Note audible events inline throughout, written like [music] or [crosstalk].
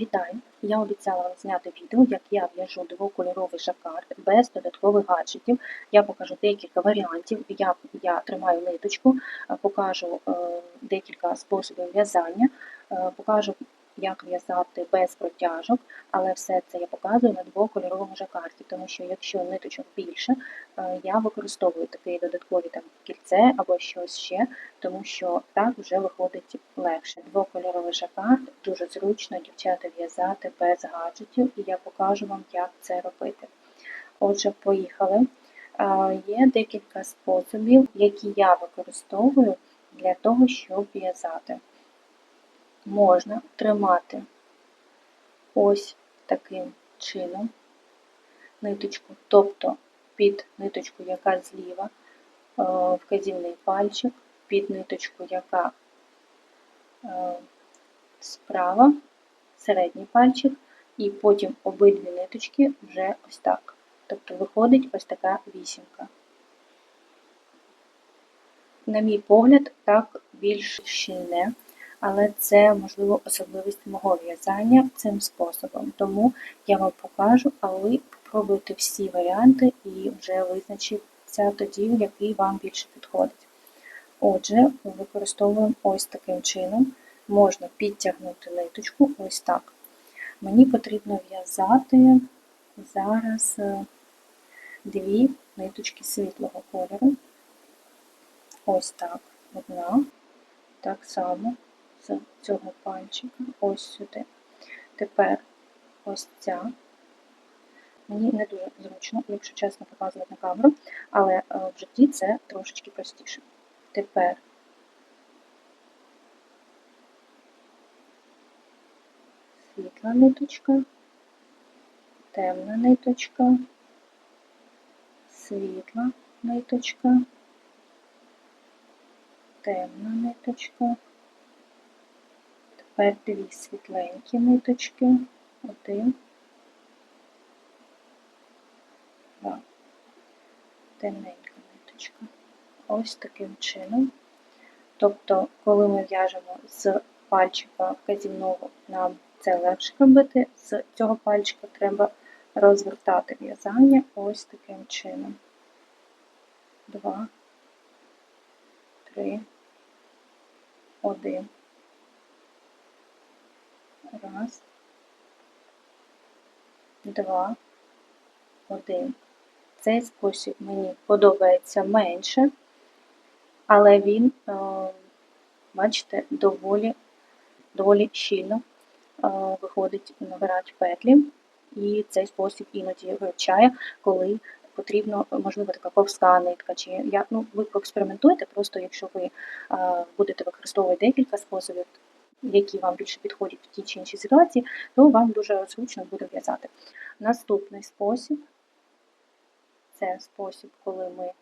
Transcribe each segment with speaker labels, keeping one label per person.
Speaker 1: Вітаю! Я обіцяла зняти відео, як я в'яжу двокольоровий жакард без додаткових гаджетів. Я покажу декілька варіантів, як я тримаю ниточку, е, покажу е, декілька способів в'язання, е, покажу, як в'язати без протяжок, але все це я показую на двокольоровому жакарді, тому що якщо ниточок більше, е, я використовую такі додаткові там кільце або щось ще, тому що так вже виходить легше. Двокольоровий жакард дуже зручно дівчата в'язати без гаджетів, і я покажу вам, як це робити. Отже, поїхали. Е, Є декілька способів, які я використовую для того, щоб в'язати. Можна тримати ось таким чином ниточку, тобто під ниточку, яка зліва, е, вказівний пальчик, під ниточку, яка е, справа, середній пальчик, і потім обидві ниточки вже ось так. Тобто виходить ось така вісімка. На мій погляд, так більш щільне, але це, можливо, особливість мого в'язання цим способом. Тому я вам покажу, а ви спробуйте всі варіанти і вже визначиться тоді, який вам більше підходить. Отже, використовуємо ось таким чином. Можна підтягнути ниточку ось так. Мені потрібно в'язати зараз е, дві ниточки світлого кольору. Ось так. Одна. Так само з цього пальчика ось сюди. Тепер ось ця. Мені не дуже зручно, якщо чесно, показувати на камеру, але е, в житті це трошечки простіше. Тепер світла ниточка, темна ниточка, світла ниточка, темна ниточка. Тепер дві світленькі ниточки, один, два, темненька ниточка. Ось таким чином. Тобто, коли ми в'яжемо з пальчика вказівного, нам це легше робити, з цього пальчика треба розвертати в'язання ось таким чином. Два, три, один. Раз, два, один. Цей спосіб мені подобається менше, але він, е, бачите, доволі доволі щільно е, виходить набирати петлі, і цей спосіб іноді вивчає, коли потрібно, можливо, така ковська нитка. Чи я, ну, ви поекспериментуйте, просто якщо ви е, будете використовувати декілька способів, які вам більше підходять в тій чи іншій ситуації, то вам дуже зручно буде в'язати. Наступний спосіб це спосіб, коли ми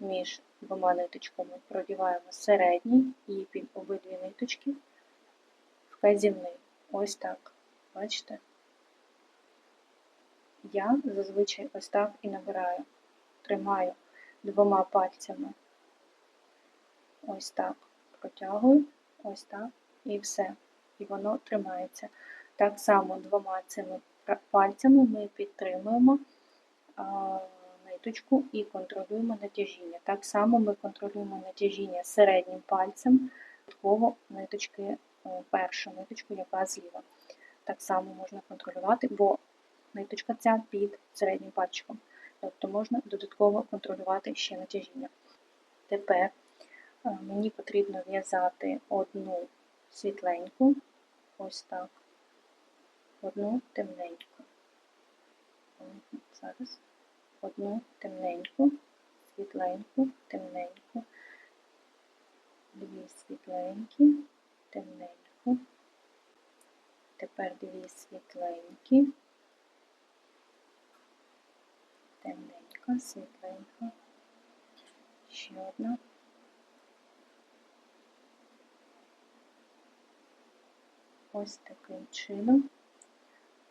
Speaker 1: між двома ниточками продіваємо середній і під обидві ниточки вказівний. Ось так. Бачите? Я зазвичай ось так і набираю. Тримаю двома пальцями. Ось так. Протягую, ось так, і все. І воно тримається. Так само двома цими пальцями ми підтримуємо а, ниточку і контролюємо натяжіння. Так само ми контролюємо натяжіння середнім пальцем, ниточки, першу ниточку, яка зліва. Так само можна контролювати, бо ниточка ця під середнім пальчиком. Тобто можна додатково контролювати ще натяжіння. Тепер мені потрібно в'язати одну світленьку, ось так, одну темненьку. Зараз одну темненьку, світленьку, темненьку, дві світленькі, темненьку. Тепер дві світленькі, темненька, світленька, ще одна. Ось таким чином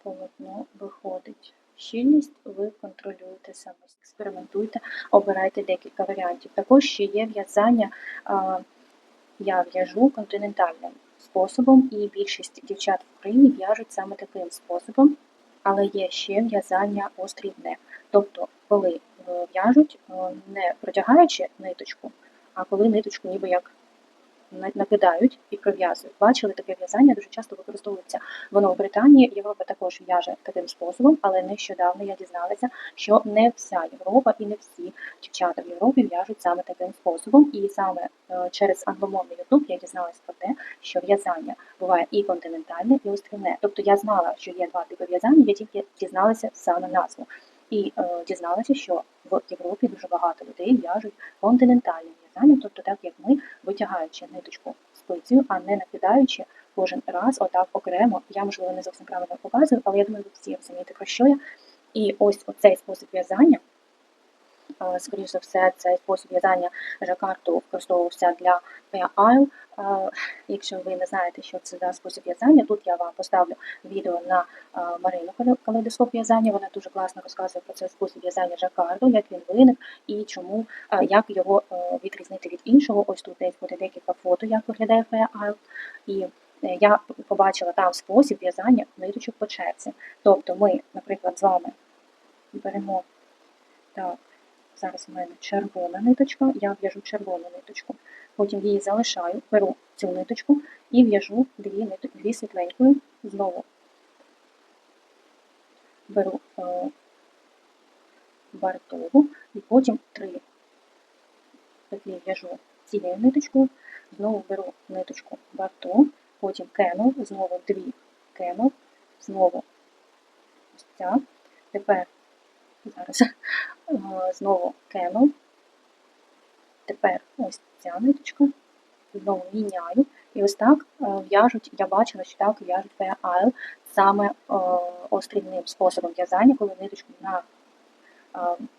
Speaker 1: полотно виходить. Щільність ви контролюєте самостійно, експериментуйте, обирайте декілька варіантів. Також ще є в'язання, я в'яжу континентальним способом, і більшість дівчат в Україні в'яжуть саме таким способом, але є ще в'язання острівне. Тобто, коли е, в'яжуть, е, не протягаючи ниточку, а коли ниточку ніби як накидають і прив'язують. Бачили таке в'язання, дуже часто використовується воно в Британії. Європа також в'яже таким способом, але нещодавно я дізналася, що не вся Європа і не всі дівчата в Європі в'яжуть саме таким способом. І саме е, через англомовний Ютуб я дізналася про те, що в'язання буває і континентальне, і острівне. Тобто я знала, що є два типи в'язання, я тільки дізналася саме назву. І е, дізналася, що в Європі дуже багато людей в'яжуть континентальним в'язанням, тобто так як ми, витягаючи ниточку спицею, а не накидаючи кожен раз отак окремо. Я можливо не зовсім правильно показую, але я думаю, ви всі розумієте про що я. І ось оцей спосіб в'язання. Е, Скоріше за все, цей спосіб в'язання жакарту використовувався для Isle. Е, Якщо ви не знаєте, що це за спосіб в'язання, тут я вам поставлю відео на е, Марину Кале- калейдоскоп в'язання. Вона дуже класно розказує про цей спосіб в'язання жакарду, як він виник і чому, як його відрізнити від іншого. Ось тут десь буде декілька фото, як виглядає Fair І я побачила там спосіб в'язання ниточок по черзі. Тобто ми, наприклад, з вами беремо так. Зараз у мене червона ниточка, я в'яжу червону ниточку. Потім її залишаю, беру цю ниточку і в'яжу дві, дві світленької. Знову беру е, бартову і потім три петлі в'яжу цією ниточкою, знову беру ниточку барту, потім кенов, знову дві кенов, знову ось ця. Тепер зараз е, знову кенов. Тепер ось ця ниточка, знову міняю. І ось так е, в'яжуть, я бачила, що так в'яжуть Isle саме е, острівним способом в'язання, коли ниточку на,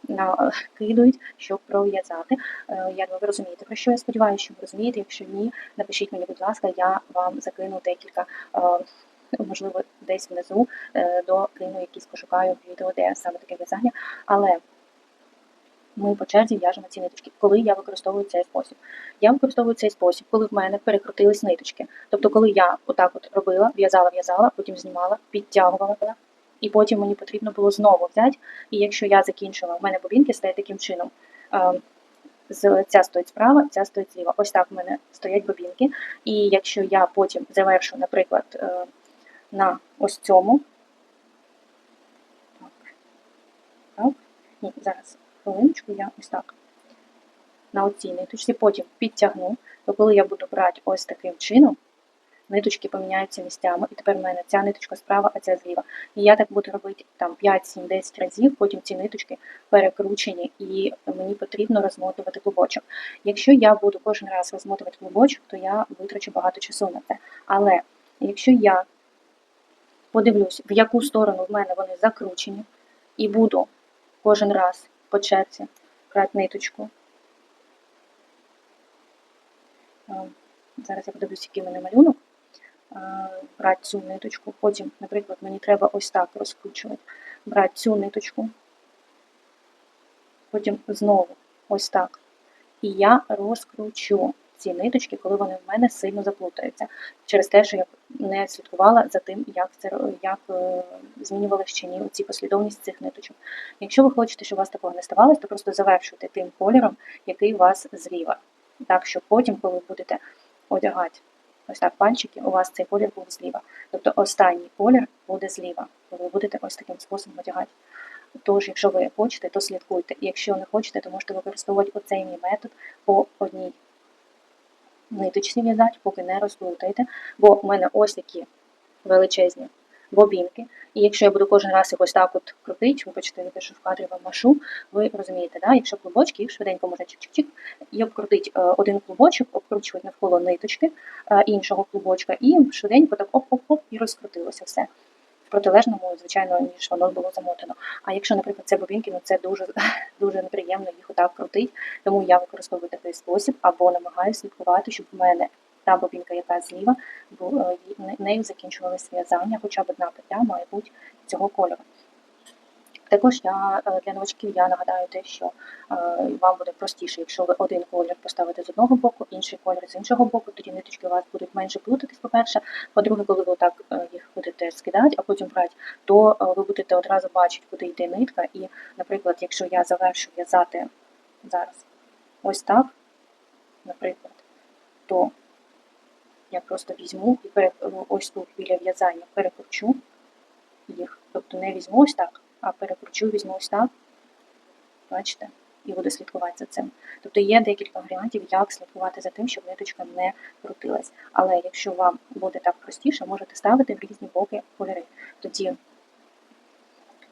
Speaker 1: накидують, [laughs] щоб пров'язати. Я думаю, ви розумієте, про що я сподіваюся, що ви розумієте. Якщо ні, напишіть мені, будь ласка, я вам закину декілька, можливо, десь внизу е, докину якісь пошукаю відео, де саме таке в'язання. Але ми по черзі в'яжемо ці ниточки, коли я використовую цей спосіб. Я використовую цей спосіб, коли в мене перекрутились ниточки. Тобто, коли я отак от робила, в'язала, в'язала, потім знімала, підтягувала, і потім мені потрібно було знову взяти. І якщо я закінчила, в мене бобінки стоять таким чином. Е, Ця стоїть справа, ця стоїть зліва. Ось так в мене стоять бобінки. І якщо я потім завершу, наприклад, е, на ось цьому. Так. Так. Ні, зараз хвилиночку, я ось так на оцій ниточці, потім підтягну, то коли я буду брати ось таким чином, ниточки поміняються місцями, і тепер в мене ця ниточка справа, а ця зліва. І я так буду робити там 5, 7, 10 разів, потім ці ниточки перекручені, і мені потрібно розмотувати клубочок. Якщо я буду кожен раз розмотувати клубочок, то я витрачу багато часу на це. Але якщо я подивлюсь, в яку сторону в мене вони закручені, і буду кожен раз по черзі брати ниточку. Зараз я подивлюсь, який мене малюнок. Брати цю ниточку. Потім, наприклад, мені треба ось так розкручувати. Брати цю ниточку. Потім знову ось так. І я розкручу ці ниточки, коли вони в мене сильно заплутаються. Через те, що я не слідкувала за тим, як це як е, змінювалися чи ні ці послідовність цих ниточок. Якщо ви хочете, щоб у вас такого не ставалося, то просто завершуйте тим кольором, який у вас зліва. Так, щоб потім, коли будете одягати ось так пальчики, у вас цей колір був зліва. Тобто останній колір буде зліва, коли ви будете ось таким способом одягати. Тож, якщо ви хочете, то слідкуйте. Якщо не хочете, то можете використовувати оцей мій метод по одній ниточці в'язати, поки не розплутаєте. Бо в мене ось такі величезні бобінки. І якщо я буду кожен раз їх ось так от крутити, ви почуєте, що в кадрі вам машу, ви розумієте, да? якщо клубочки, їх швиденько можна чик-чик-чик, і обкрутити е, один клубочок, обкручувати навколо ниточки е, іншого клубочка, і швиденько так оп-оп-оп, і розкрутилося все. Протилежному, звичайно, ніж воно було замотано. А якщо, наприклад, це бобінки, ну це дуже [laughs] дуже неприємно їх отак крутить, Тому я використовую такий спосіб або намагаюся слідкувати, щоб в мене та бобінка, яка зліва, бу- е, нею закінчувалося в'язання, хоча б одна петля має бути цього кольору. Також я е, для новачків я нагадаю те, що е, вам буде простіше, якщо ви один колір поставите з одного боку, інший колір з іншого боку, тоді ниточки у вас будуть менше плутатись, по-перше. По-друге, коли ви так їх будете скидати, а потім брати, то е, ви будете одразу бачити, куди йде нитка. І, наприклад, якщо я завершу в'язати зараз ось так, наприклад, то я просто візьму і ось тут біля в'язання перекручу їх. Тобто не візьму ось так, а перекручу, візьму ось так. Бачите? І буду слідкувати за цим. Тобто є декілька варіантів, як слідкувати за тим, щоб ниточка не крутилась. Але якщо вам буде так простіше, можете ставити в різні боки кольори. Тоді,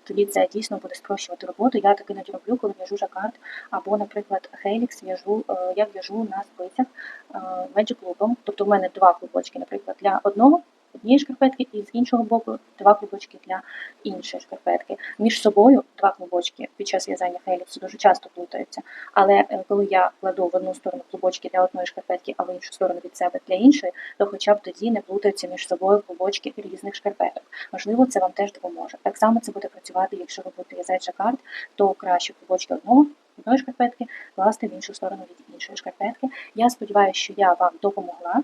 Speaker 1: тоді це дійсно буде спрощувати роботу. Я так іноді роблю, коли в'яжу жакард, або, наприклад, Helix в'яжу, е, я в'яжу на спицях е, Magic клубом. Тобто в мене два клубочки, наприклад, для одного однієї шкарпетки, і з іншого боку два клубочки для іншої шкарпетки. Між собою два клубочки під час в'язання хейліксу дуже часто плутаються. Але е, коли я кладу в одну сторону клубочки для одної шкарпетки, а в іншу сторону від себе для іншої, то хоча б тоді не плутаються між собою клубочки різних шкарпеток. Можливо, це вам теж допоможе. Так само це буде працювати, якщо ви будете в'язати жакард, то краще клубочки одного. Одної шкарпетки класти в іншу сторону від іншої шкарпетки. Я сподіваюся, що я вам допомогла.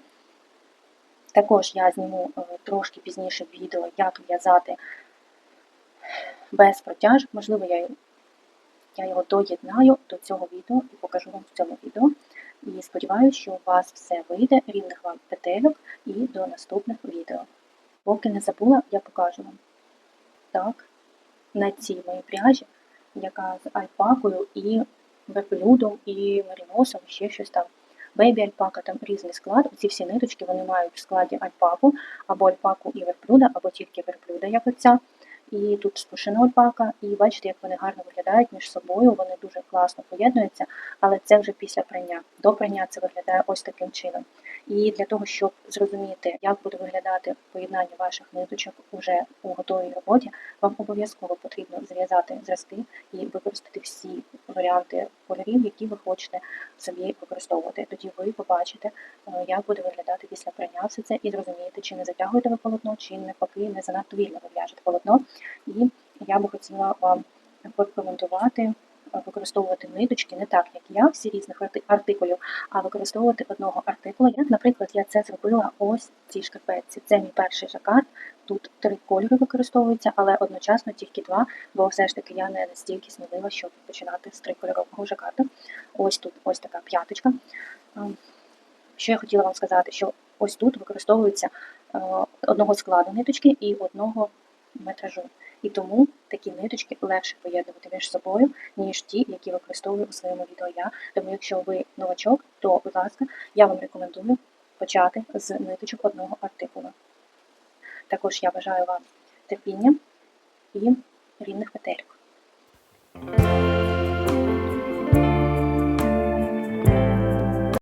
Speaker 1: Також я зніму е, трошки пізніше відео, як в'язати без протяжок. Можливо, я, я його доєднаю до цього відео і покажу вам в цьому відео. І сподіваюся, що у вас все вийде, рівних вам петельок і до наступних відео. Поки не забула, я покажу вам. Так, на цій моїй пряжі, яка з альпакою і верблюдом, і меріносом, ще щось там. Бейбі альпака там різний склад. Ці всі ниточки вони мають в складі альпаку, або альпаку і верблюда, або тільки верблюда, як оця. І тут спушена альпака, і бачите, як вони гарно виглядають між собою, вони дуже класно поєднуються, але це вже після прання. До прання це виглядає ось таким чином. І для того, щоб зрозуміти, як буде виглядати поєднання ваших ниточок уже у готовій роботі, вам обов'язково потрібно зв'язати зразки і використати всі варіанти кольорів, які ви хочете собі використовувати. Тоді ви побачите, е, як буде виглядати після прання все це, і зрозумієте, чи не затягуєте ви полотно, чи навпаки не занадто вільно ви в'яжете полотно. І я би хотіла вам порекомендувати використовувати ниточки не так, як я, всі різних артикулів, а використовувати одного артикула. Як, наприклад, я це зробила ось цій шкарпетці. Це мій перший жакард. Тут три кольори використовуються, але одночасно тільки два, бо все ж таки я не настільки смілива, щоб починати з трикольорового жакарду. Ось тут ось така п'яточка. Що я хотіла вам сказати, що ось тут використовується одного складу ниточки і одного метражу. І тому такі ниточки легше поєднувати між собою, ніж ті, які використовую у своєму відео я. Тому, якщо ви новачок, то, будь ласка, я вам рекомендую почати з ниточок одного артикула. Також я бажаю вам терпіння і рівних петельок.